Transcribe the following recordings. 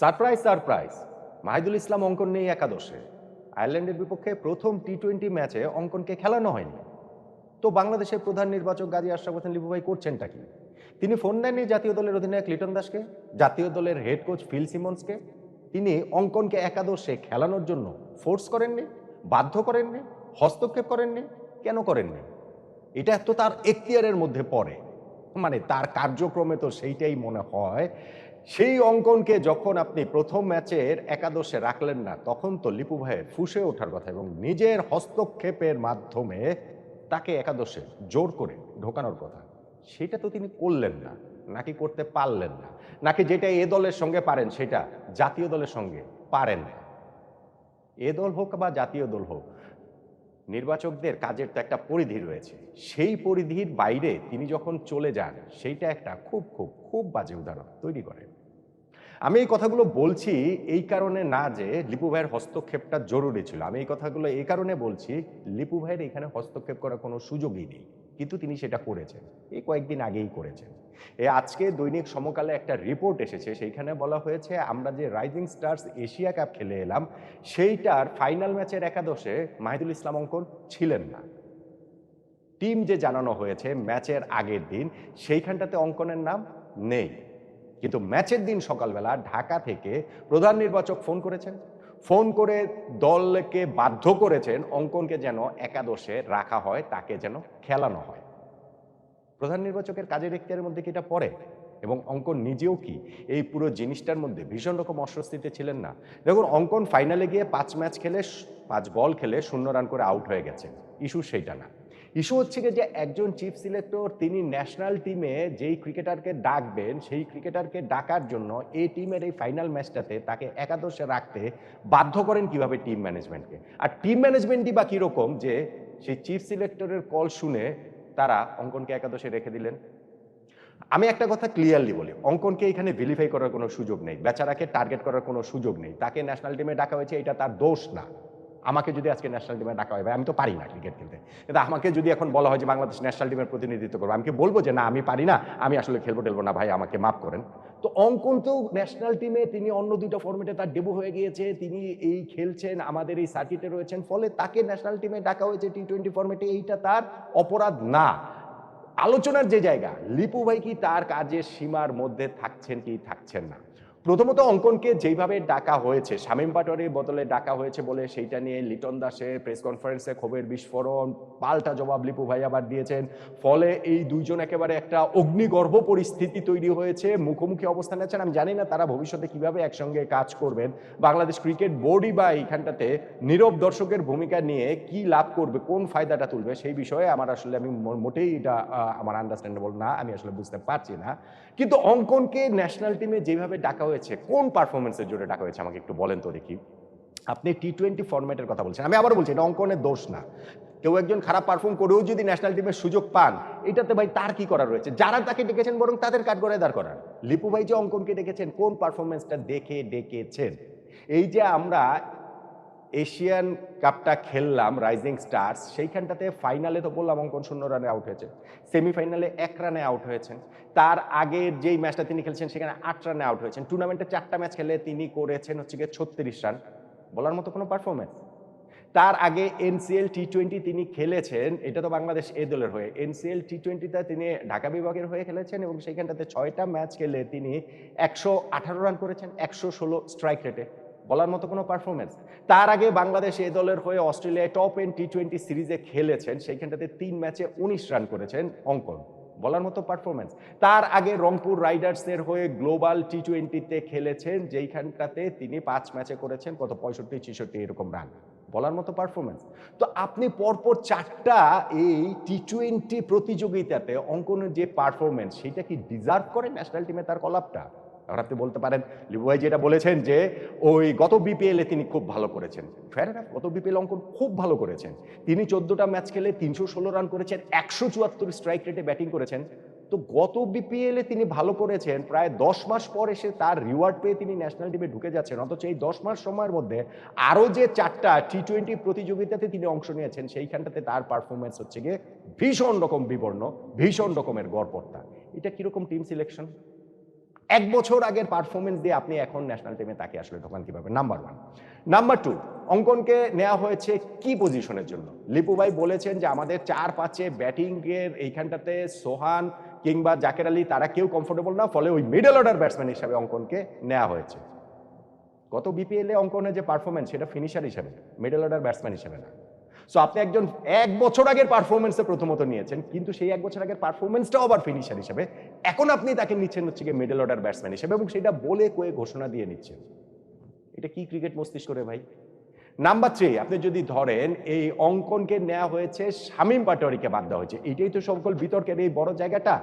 Surprise surprise Mahidul ইসলাম অঙ্কন নেই একাদশে। আয়ারল্যান্ডের বিপক্ষে প্রথম টি টোয়েন্টি ম্যাচে অঙ্কনকে খেলানো হয়নি। তো বাংলাদেশের প্রধান নির্বাচক গাজী আশরাফ হোসেন লিপু ভাই করছেনটা কি? তিনি ফোন দেননি জাতীয় দলের অধিনায়ক লিটন দাসকে, জাতীয় দলের হেড কোচ ফিল সিমন্সকে। তিনি অঙ্কনকে একাদশে খেলানোর জন্য ফোর্স করেননি, বাধ্য করেননি, হস্তক্ষেপ করেননি, কেন করেননি? এটা তো তার এখতিয়ারের মধ্যে পড়ে। মানে তার কার্যক্রমে তো সেইটাই মনে হয় সেই অঙ্কনকে যখন আপনি প্রথম ম্যাচের একাদশে রাখলেন না, তখন তো লিপু ভাইয়ের ফুসে ওঠার কথা এবং নিজের হস্তক্ষেপের মাধ্যমে তাকে একাদশে জোর করে ঢোকানোর কথা। সেটা তো তিনি করলেন না, নাকি করতে পারলেন না, নাকি যেটা এ দলের সঙ্গে পারেন সেটা জাতীয় দলের সঙ্গে পারেন না। এ দল হোক বা জাতীয় দল হোক নির্বাচকদের কাজের তো একটা পরিধি রয়েছে। সেই পরিধির বাইরে তিনি যখন চলে যান, সেইটা একটা খুব খুব খুব বাজে উদাহরণ তৈরি করে আমি এই কথাগুলো বলছি এই কারণে না যে লিপু ভাইয়ের হস্তক্ষেপটা জরুরি ছিল। আমি এই কথাগুলো এই কারণে বলছি, লিপু ভাইয়ের এখানে হস্তক্ষেপ করার কোনো সুযোগই নেই। কিন্তু তিনি সেটা করেছেন। এই কয়েকদিন আগেই করেছেন। এ আজকে দৈনিক সমকালে একটা রিপোর্ট এসেছে, সেইখানে বলা হয়েছে, আমরা যে রাইজিং স্টার্স এশিয়া কাপ খেলে এলাম, সেইটার ফাইনাল ম্যাচের একাদশে মাহিদুল ইসলাম অঙ্কন ছিলেন না। টিম যে জানানো হয়েছে ম্যাচের আগের দিন, সেইখানটাতে অঙ্কনের নাম নেই। কিন্তু ম্যাচের দিন সকালবেলা ঢাকা থেকে প্রধান নির্বাচক ফোন করেছেন। ফোন করে দলকে বাধ্য করেছেন অঙ্কনকে যেন একাদশে রাখা হয়, তাকে যেন খেলানো হয়। প্রধান নির্বাচকের কাজের এখতিয়ারের মধ্যে কি এটা পড়ে? এবং অঙ্কন নিজেও কি এই পুরো জিনিসটার মধ্যে ভীষণ রকম অস্বস্তিতে ছিলেন না? দেখুন, অঙ্কন ফাইনালে গিয়ে পাঁচ ম্যাচ খেলে, পাঁচ বল খেলে শূন্য রান করে আউট হয়ে গেছেন ইস্যু সেইটা না। ইস্যু হচ্ছে যে একজন চিফ সিলেক্টর তিনি ন্যাশনাল টিমে যেই ক্রিকেটারকে ডাকবেন, সেই ক্রিকেটারকে ডাকার জন্য এই টিমের এই ফাইনাল ম্যাচটাতে তাকে একাদশে রাখতে বাধ্য করেন কীভাবে টিম ম্যানেজমেন্টকে? আর টিম ম্যানেজমেন্টই বা কীরকম যে সেই চিফ সিলেক্টরের কল শুনে তারা অঙ্কনকে একাদশে রেখে দিলেন? আমি একটা কথা ক্লিয়ারলি বলি, অঙ্কনকে এখানে ভেরিফাই করার কোনো সুযোগ নেই, বেচারাকে টার্গেট করার কোনো সুযোগ নেই, তাকে ন্যাশনাল টিমে ডাকা হয়েছে, এটা তার দোষ না। আমাকে যদি আজকে ন্যাশনাল টিমে ডাকা হয়, ভাই, আমি তো পারি না ক্রিকেট খেলতে। কিন্তু আমাকে যদি এখন বলা হয় যে বাংলাদেশ ন্যাশনাল টিমের প্রতিনিধিত্ব করব, আমি বলব যে না, আমি পারি না, আমি আসলে খেলব টেলবো না, ভাই, আমাকে মাফ করেন। তো অঙ্কন তো ন্যাশনাল টিমে তিনি অন্য দুইটা ফর্মেটে তার ডেবু হয়ে গিয়েছে, তিনি এই খেলছেন, আমাদের এই সার্কিটে রয়েছেন, ফলে তাকে ন্যাশনাল টিমে ডাকা হয়েছে টি টোয়েন্টি ফর্মেটে এইটা তার অপরাধ না। আলোচনার যে জায়গা, লিপু ভাই কি তার কাজের সীমার মধ্যে থাকছেন কি থাকছেন না? প্রথমত অঙ্কনকে যেইভাবে ডাকা হয়েছে, শামীম পাটোয়ারির বদলে ডাকা হয়েছে বলে সেইটা নিয়ে লিটন দাসের প্রেস কনফারেন্সে ক্ষোভের বিস্ফোরণ, পাল্টা জবাব লিপু ভাই আবার দিয়েছেন। ফলে এই দুইজন একেবারে একটা অগ্নিগর্ভ পরিস্থিতি তৈরি হয়েছে, মুখোমুখি অবস্থানে আছেন। আমি জানি না তারা ভবিষ্যতে কীভাবে একসঙ্গে কাজ করবেন। বাংলাদেশ ক্রিকেট বোর্ডই বা এইখানটাতে নীরব দর্শকের ভূমিকা নিয়ে কি লাভ করবে, কোন ফায়দাটা তুলবে সেই বিষয়ে আমার আসলে আমি মোটেই এটা আমার আন্ডারস্ট্যান্ডেবল না, আমি আসলে বুঝতে পারছি না। কিন্তু অঙ্কনকে ন্যাশনাল টিমে যেভাবে ডাকা হয়েছে? কোন পারফরমেন্সের জোরে ডাকা হয়েছে? আমাকে একটু বলেন তো দেখি। আপনি টি টোয়েন্টি ফরম্যাটের কথা বলছেন। আমি আবার বলছি, এটা অঙ্কনের দোষ না। কেউ একজন খারাপ পারফর্ম করেও যদি ন্যাশনাল টিমের সুযোগ পান, এটাতে ভাই তার কি করা রয়েছে? যারা তাকে ডেকেছেন বরং তাদের কাঠগড়ায় দাঁড় করার লিপু ভাই যে অঙ্কনকে ডেকেছেন, কোন পারফরমেন্সটা দেখে ডেকেছেন? এই যে আমরা এশিয়ান কাপটা খেললাম রাইজিং স্টার্স সেইখানটাতে ফাইনালে তো বললাম অঙ্কন শূন্য রানে আউট হয়েছে। সেমিফাইনালে এক রানে আউট হয়েছেন। তার আগের যেই ম্যাচটা তিনি খেলছেন, সেখানে আট রানে আউট হয়েছেন। টুর্নামেন্টে চারটা ম্যাচ খেলে তিনি করেছেন হচ্ছে গিয়ে ছত্রিশ রান বলার মতো কোনো পারফরমেন্স তার আগে এনসিএল টি টোয়েন্টি তিনি খেলেছেন, এটা তো বাংলাদেশ এ দলের হয়ে। এনসিএল টি টোয়েন্টিতে তিনি ঢাকা বিভাগের হয়ে খেলেছেন এবং সেইখানটাতে ছয়টা ম্যাচ খেলে তিনি একশো আঠারো রান করেছেন, একশো ষোলো স্ট্রাইক রেটে বলার মতো কোনো পারফরমেন্স তার আগে বাংলাদেশ এ দলের হয়ে অস্ট্রেলিয়ায় টপ এন টি টোয়েন্টি সিরিজে খেলেছেন, সেইখানটাতে তিন ম্যাচে উনিশ রান করেছেন অঙ্কন। বলার মতো পারফরমেন্স তার আগে রংপুর রাইডার্সের হয়ে গ্লোবাল টি টোয়েন্টিতে খেলেছেন, যেইখানটাতে তিনি পাঁচ ম্যাচে করেছেন, কত? পঁয়ষট্টি, ছেষট্টি, এরকম রান বলার মতো পারফরমেন্স তো আপনি পরপর চারটা এই টি টোয়েন্টি প্রতিযোগিতাতে অঙ্কনের যে পারফরমেন্স সেটা কি ডিজার্ভ করে ন্যাশনাল টিমে তার কলাপটা? এখন আপনি বলতে পারেন লিবু ভাই যেটা বলেছেন যে, ওই গত বিপিএল তিনি খুব ভালো করেছেন। ফের গত বিপিএল অঙ্কন খুব ভালো করেছেন। তিনি চোদ্দটা ম্যাচ খেলে তিনশো ষোলো রান করেছেন, একশো চুয়াত্তর স্ট্রাইক রেটে ব্যাটিং করেছেন। তো গত বিপিএল তিনি ভালো করেছেন, প্রায় দশ মাস পর এসে তার রিওয়ার্ড পেয়ে তিনি ন্যাশনাল টিমে ঢুকে যাচ্ছেন। অথচ এই দশ মাস সময়ের মধ্যে আরও যে চারটা টি টোয়েন্টি প্রতিযোগিতাতে তিনি অংশ নিয়েছেন, সেইখানটাতে তার পারফরমেন্স হচ্ছে গিয়ে ভীষণ রকম বিবর্ণ, ভীষণ রকমের গড়পড়তা। এটা কীরকম টিম সিলেকশন এক বছর আগের পারফরমেন্স দিয়ে আপনি এখন ন্যাশনাল টিমে তাকে আসলে ঢোকান কীভাবে? নাম্বার ওয়ান নাম্বার টু অঙ্কনকে নেওয়া হয়েছে কি পজিশনের জন্য? লিপু ভাই বলেছেন যে আমাদের চার পাঁচে ব্যাটিং এর এইখানটাতে সোহান কিংবা জাকের আলী, তারা কেউ কমফোর্টেবল না, ফলে ওই মিডল অর্ডার ব্যাটসম্যান হিসাবে অঙ্কনকে নেওয়া হয়েছে। গত বিপিএল অঙ্কনের যে পারফরমেন্স সেটা ফিনিশার হিসাবে মিডল অর্ডার ব্যাটসম্যান হিসাবে না। সো আপনি একজন এক বছর আগের পারফরমেন্সে প্রথমত নিয়েছেন, কিন্তু সেই এক বছর আগের পারফরমেন্সটাও আবার ফিনিশার হিসেবে। এখন আপনি তাকে নিচ্ছেন হচ্ছে গিয়ে মিডল অর্ডার ব্যাটসম্যান হিসেবে এবং সেটা বলে কয়ে ঘোষণা দিয়ে নিচ্ছেন। এটা কি ক্রিকেট মস্তিষ্ক রে ভাই? নাম্বার থ্রি আপনি যদি ধরেন এই অঙ্কনকে নেওয়া হয়েছে শামীম পাটোয়ারিকে বাদ দেওয়া হয়েছে, এটাই তো সকল বিতর্কের এই বড় জায়গাটা।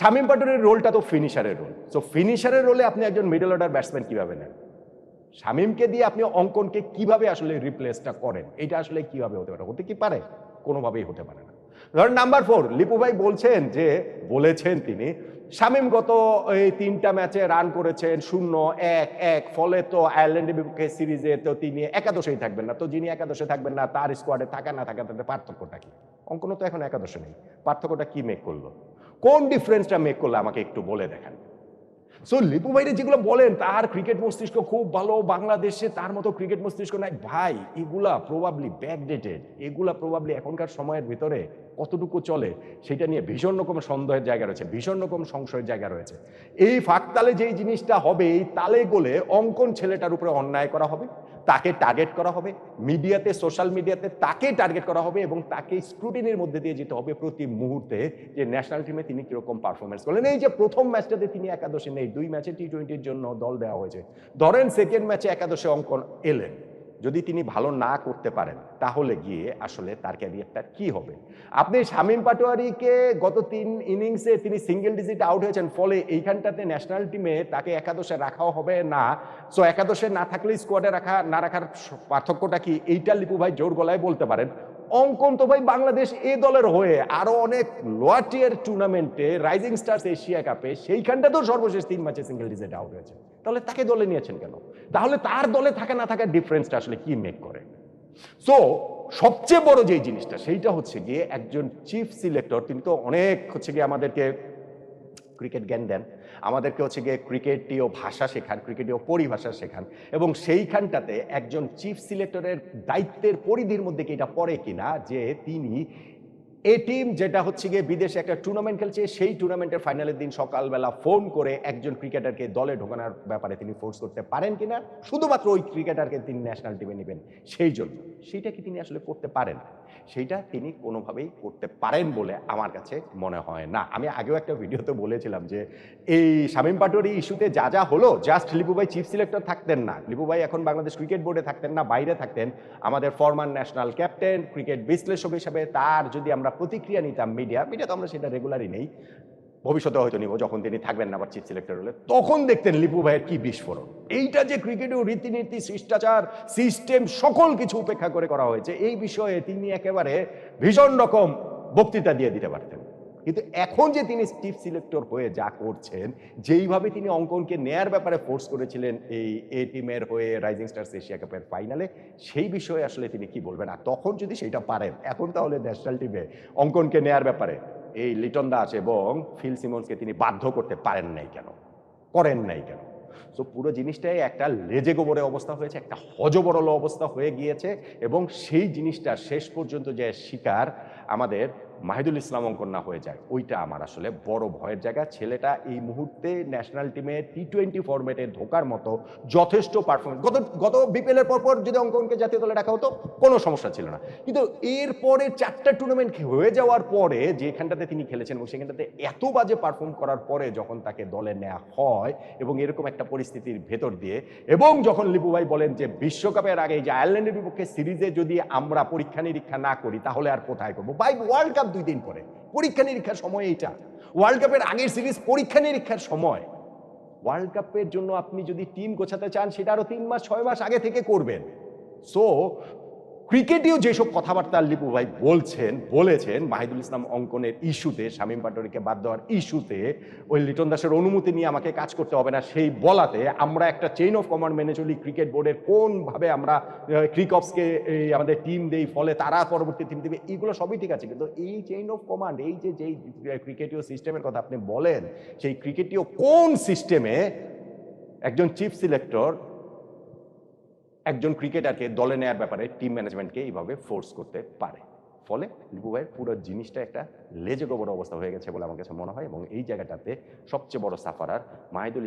শামীম পাটোয়ারির রোলটা তো ফিনিশারের রোল সো ফিনিশারের রোলে আপনি একজন মিডল অর্ডার ব্যাটসম্যান কীভাবে নেন? শামীমকে দিয়ে আপনি অঙ্কনকে কীভাবে আসলে রিপ্লেসটা করেন? এটা আসলে কীভাবে হতে পারে? হতে কি পারে? কোনোভাবেই হতে পারে না। ধরেন নাম্বার ফোর লিপু ভাই বলছেন যে, বলেছেন তিনি, শামীম গত এই তিনটা ম্যাচে রান করেছেন শূন্য, এক এক, ফলে তো আয়ারল্যান্ডের বিপক্ষে সিরিজে তো তিনি একাদশেই থাকবেন না। তো যিনি একাদশে থাকবেন না, তার স্কোয়াডে থাকা না থাকা তাদের পার্থক্যটা কি? অঙ্কনও তো এখন একাদশে নেই। পার্থক্যটা কি মেক করল? কোন ডিফারেন্সটা মেক করল? আমাকে একটু বলে দেখান। সো লিপু ভাইরে যেগুলো বলেন, তার ক্রিকেট মস্তিষ্ক খুব ভালো, বাংলাদেশে তার মতো ক্রিকেট মস্তিষ্ক নাই। ভাই, এগুলা প্রবাবলি ব্যাকডেটেড এগুলা প্রবাবলি এখনকার সময়ের ভিতরে কতটুকু চলে, সেটা নিয়ে ভীষণ রকম সন্দেহের জায়গা রয়েছে, ভীষণ রকম সংশয়ের জায়গা রয়েছে। এই ফাঁকতালে যেই জিনিসটা হবে, এই তালে গোলে অঙ্কন ছেলেটার উপরে অন্যায় করা হবে, তাকে টার্গেট করা হবে, মিডিয়াতে সোশ্যাল মিডিয়াতে তাকে টার্গেট করা হবে এবং তাকে স্ক্রুটিনির মধ্যে দিয়ে যেতে হবে প্রতি মুহূর্তে যে ন্যাশনাল টিমে তিনি কীরকম পারফরমেন্স করলেন। এই যে প্রথম ম্যাচটাতে তিনি একাদশে নেই, দুই ম্যাচে টি টোয়েন্টির জন্য দল দেওয়া হয়েছে। ধরেন সেকেন্ড ম্যাচে একাদশে অঙ্কন এলেন। যদি তিনি ভালো না করতে পারেন, তাহলে গিয়ে আসলে তার ক্যারিয়ারটা কি হবে? আপনি শামীম পাটোয়ারিকে গত তিন ইনিংসে তিনি সিঙ্গেল ডিজিট আউট হয়েছেন, ফলে এইখানটাতে ন্যাশনাল টিমে তাকে একাদশে রাখাও হবে না। সো একাদশে না থাকলে স্কোয়াডে রাখা, না রাখার পার্থক্যটা কি? এইটা লিপু ভাই জোর গলায় বলতে পারেন। অঙ্কন তো ভাই বাংলাদেশ এ দলের হয়ে আরও অনেক লোয়ার টিয়ার টুর্নামেন্টে রাইজিং স্টার্স এশিয়া কাপে সেইখানটা তো সর্বশেষ তিন ম্যাচে সিঙ্গেল ডিজিট আউট হয়েছে। তাহলে তাকে দলে নিয়েছেন কেন? তাহলে তার দলে থাকা না থাকার ডিফারেন্সটা আসলে কি মেক করে? সো সবচেয়ে বড় যে জিনিসটা, সেইটা হচ্ছে গিয়ে একজন চিফ সিলেক্টর তিনি তো অনেক হচ্ছে গিয়ে আমাদেরকে ক্রিকেট জ্ঞান দেন। আমাদেরকে হচ্ছে গিয়ে ক্রিকেটীয় ভাষা শেখান ক্রিকেটীয় পরিভাষা শেখান এবং সেইখানটাতে একজন চিফ সিলেক্টরের দায়িত্বের পরিধির মধ্যে কি এটা পড়ে কিনা? যে তিনি এ টিম যেটা হচ্ছে গিয়ে বিদেশে একটা টুর্নামেন্ট খেলছে, সেই টুর্নামেন্টের ফাইনালের দিন সকালবেলা ফোন করে একজন ক্রিকেটারকে দলে ঢোকানোর ব্যাপারে তিনি ফোর্স করতে পারেন কিনা, শুধুমাত্র ওই ক্রিকেটারকে তিনি ন্যাশনাল টিমে নেবেন, সেই জন্য। সেইটা কি তিনি আসলে করতে পারেন? সেইটা তিনি কোনোভাবেই করতে পারেন বলে আমার কাছে মনে হয় না। আমি আগেও একটা ভিডিওতে বলেছিলাম যে, এই শামীম পাটোয়ারি ইস্যুতে যা যা হলো জাস্ট লিপুভাই চিফ সিলেক্টর থাকতেন না। লিপুভাই এখন বাংলাদেশ ক্রিকেট বোর্ডে থাকতেন না, বাইরে থাকতেন। আমাদের ফরমান ন্যাশনাল ক্যাপ্টেন ক্রিকেট বিশ্লেষক হিসাবে তার যদি আমরা প্রতিক্রিয়া নিতাম মিডিয়া মিডিয়া তো আমরা সেটা রেগুলারই নেই। ভবিষ্যতে হয়তো নিব, যখন তিনি থাকবেন না আবার চিফ সিলেক্টর হলে। তখন দেখতেন লিপু ভাইয়ের কি বিস্ফোরণ। এইটা যে ক্রিকেটেও রীতিনীতি, শিষ্টাচার সিস্টেম সকল কিছু উপেক্ষা করে করা হয়েছে, এই বিষয়ে তিনি একেবারে ভীষণ রকম বক্তৃতা দিয়ে দিতে পারতেন। কিন্তু এখন যে তিনি চিফ সিলেক্টর হয়ে যা করছেন, যেইভাবে তিনি অঙ্কনকে নেয়ার ব্যাপারে ফোর্স করেছিলেন এই এ টিমের হয়ে রাইজিং স্টার্স এশিয়া কাপের ফাইনালে সেই বিষয়ে আসলে তিনি কি বলবেন? আর তখন যদি সেটা পারেন, এখন তাহলে ন্যাশনাল টিমে অঙ্কনকে নেয়ার ব্যাপারে এই লিটন দাস এবং ফিল সিমন্সকে তিনি বাধ্য করতে পারেন নাই কেন? করেন নাই কেন? তো পুরো জিনিসটাই একটা লেজে গোবরে অবস্থা হয়েছে, একটা হজবরল অবস্থা হয়ে গিয়েছে এবং সেই জিনিসটা শেষ পর্যন্ত যে শিকার আমাদের মাহিদুল ইসলাম অঙ্কন না হয়ে যায়। ওইটা আমার আসলে বড় ভয়ের জায়গা। ছেলেটা এই মুহূর্তে ন্যাশনাল টিমে টি টোয়েন্টি ফরম্যাটে ঢোকার মতো যথেষ্ট পারফরমেন্স গত গত বিপিএল এর পরপর যদি অঙ্কনকে জাতীয় দলে রাখা হতো, কোনো সমস্যা ছিল না। কিন্তু এরপরে চারটা টুর্নামেন্ট হয়ে যাওয়ার পরে যেখানটাতে তিনি খেলেছেন এবং সেখানটাতে এত বাজে পারফর্ম করার পরে যখন তাকে দলে নেওয়া হয় এবং এরকম একটা পরিস্থিতির ভেতর দিয়ে, এবং যখন লিপু ভাই বলেন যে বিশ্বকাপের আগে যে আয়ারল্যান্ডের বিপক্ষে সিরিজে যদি আমরা পরীক্ষা নিরীক্ষা না করি, তাহলে আর কোথায় করব? ভাই ওয়ার্ল্ড কাপ দুই দিন পরে। পরীক্ষা নিরীক্ষার সময় এটা ওয়ার্ল্ড কাপের আগের সিরিজ পরীক্ষা নিরীক্ষার সময়। ওয়ার্ল্ড কাপের জন্য আপনি যদি টিম গোছাতে চান, সেটা আরও তিন মাস, ছয় মাস আগে থেকে করবেন। সো ক্রিকেটেও যেসব কথাবার্তা লিপু ভাই বলছেন, বলেছেন, মাহিদুল ইসলাম অঙ্কনের ইস্যুতে, শামীম পাটোয়ারিকে বাদ দেওয়ার ইস্যুতে, ওই লিটন দাসের অনুমতি নিয়ে আমাকে কাজ করতে হবে না সেই বলাতে আমরা একটা চেইন অফ কমান্ড মেনে চলি ক্রিকেট বোর্ডের কোনভাবে আমরা ক্রিকপসকে আমাদের টিম দেই, ফলে তারা পরবর্তী টিম দেবে এইগুলো সবই ঠিক আছে। কিন্তু এই চেইন অফ কমান্ড এই যে, যেই ক্রিকেটীয় সিস্টেমের কথা আপনি বলেন, সেই ক্রিকেটীয় কোন সিস্টেমে একজন চিফ সিলেক্টর একজন ক্রিকেটারকে দলে নেওয়ার ব্যাপারে টিম ম্যানেজমেন্টকে এইভাবে ফোর্স করতে পারে। ফলে লিপু ভাইয়ের পুরো জিনিসটা একটা লেজে গোবর অবস্থা হয়ে গেছে বলে আমার কাছে মনে হয় এবং এই জায়গাটাতে সবচেয়ে বড় সাফারার মাহিদুল